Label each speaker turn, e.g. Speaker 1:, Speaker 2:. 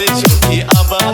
Speaker 1: পেছো কি আবার